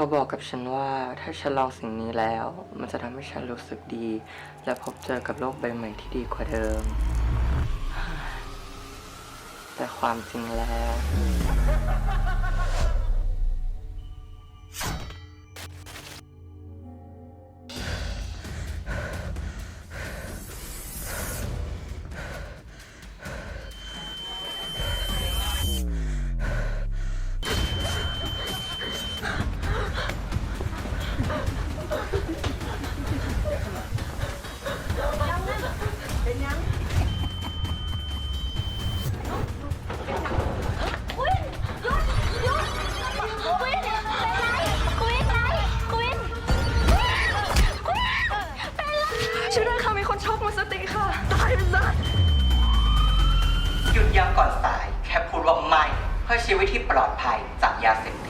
เขาบอกกับฉันว่าถ้าฉันลองสิ่งนี้แล้ว มันจะทำให้ฉันรู้สึกดี และพบเจอกับโลกใบใหม่ที่ดีกว่าเดิม แต่ความจริงแล้ว หมดสติค่ะ ตายไปซะหยุดยั้งก่อนสาย แค่พูดว่าไม่ เพื่อชีวิตที่ปลอดภัยจากยาเสพติด